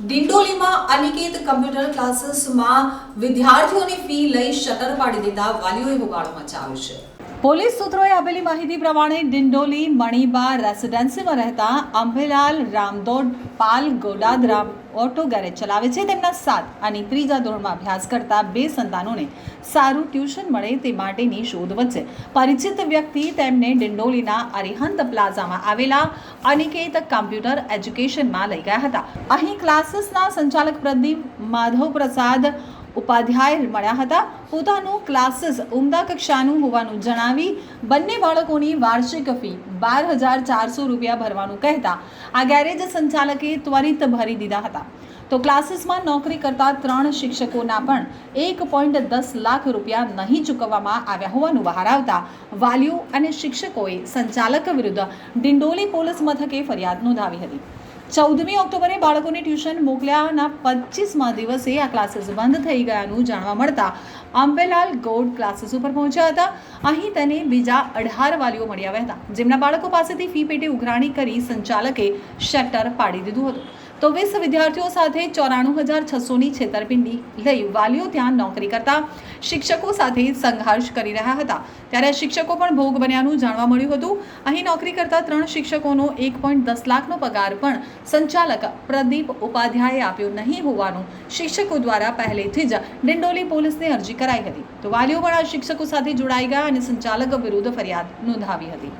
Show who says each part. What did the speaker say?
Speaker 1: ડિંડોલીમાં Aniket computer ક્લાસીસમાં વિદ્યાર્થીઓની fee લઈ શટર પાડી દીધા વાલીઓએ હોબાળો મચાવ્યો છે. પોલીસ સૂત્રોએ આપેલી માહિતી પ્રમાણે ડિંડોલી, મણિબા રેસિડેન્સીમાં રહેતા અંબેલાલ રામદોડ પાલ ગોડાદરા ઓટો ગેરેજ ચલાવે છે. તેમના સાત અને ત્રીજા ધોરણમાં અભ્યાસ કરતા બે સંતાનોને સારું ટ્યુશન મળે તે માટેની શોધ વચ્ચે પરિચિત વ્યક્તિ તેમને ડિંડોલીના અરિહંત પ્લાઝામાં આવેલા અનિકેત કમ્પ્યુટર એજ્યુકેશનમાં લઈ ગયા હતા. અહીં ક્લાસીસના સંચાલક પ્રદીપ માધવ પ્રસાદ ઉપાધ્યાય મળ્યા હતા. પોતાનું ક્લાસીસ ઉમદા કક્ષાનું હોવાનું જણાવી બંને બાળકોની વાર્ષિક ફી બાર હજાર ચારસો રૂપિયા ભરવાનું કહેતા આ ગેરેજ સંચાલકે ત્વરિત ભરી દીધા હતા. તો ક્લાસીસમાં નોકરી કરતા ત્રણ શિક્ષકોના પણ એક પોઈન્ટ દસ લાખ રૂપિયા નહીં ચૂકવવામાં આવ્યા હોવાનું બહાર આવતા વાલીઓ અને શિક્ષકોએ સંચાલક વિરુદ્ધ ડિંડોલી પોલીસ મથકે ફરિયાદ નોંધાવી હતી. ચૌદમી ઓક્ટોબરે બાળકોને ટ્યુશન મોકલ્યાના પચીસમા દિવસે આ ક્લાસીસ બંધ થઈ ગયાનું જાણવા મળતા આંબેલાલ ગોડ ક્લાસીસ ઉપર પહોંચ્યા હતા. અહીં તેને બીજા અઢાર વાલીઓ મળી આવ્યા હતા. જેમના બાળકો પાસેથી ફી પેટે ઉઘરાણી કરી સંચાલકે શટર પાડી દીધું હતું. તો વીસ વિદ્યાર્થીઓ સાથે ચોરાણું હજાર છસોની છેતરપિંડી લઈ વાલીઓ ત્યાં નોકરી કરતા શિક્ષકો સાથે સંઘર્ષ કરી રહ્યા હતા. ત્યારે શિક્ષકો પણ ભોગ બન્યાનું જાણવા મળ્યું હતું. અહીં નોકરી કરતા ત્રણ શિક્ષકોનો એક પોઈન્ટ દસ લાખનો પગાર પણ સંચાલક પ્રદીપ ઉપાધ્યાયે આપ્યો નહીં હોવાનું શિક્ષકો દ્વારા પહેલેથી જ ડિંડોલી પોલીસને અરજી કરાઈ હતી. તો વાલીઓ પણ આ શિક્ષકો સાથે જોડાઈ ગયા અને સંચાલક વિરુદ્ધ ફરિયાદ નોંધાવી હતી.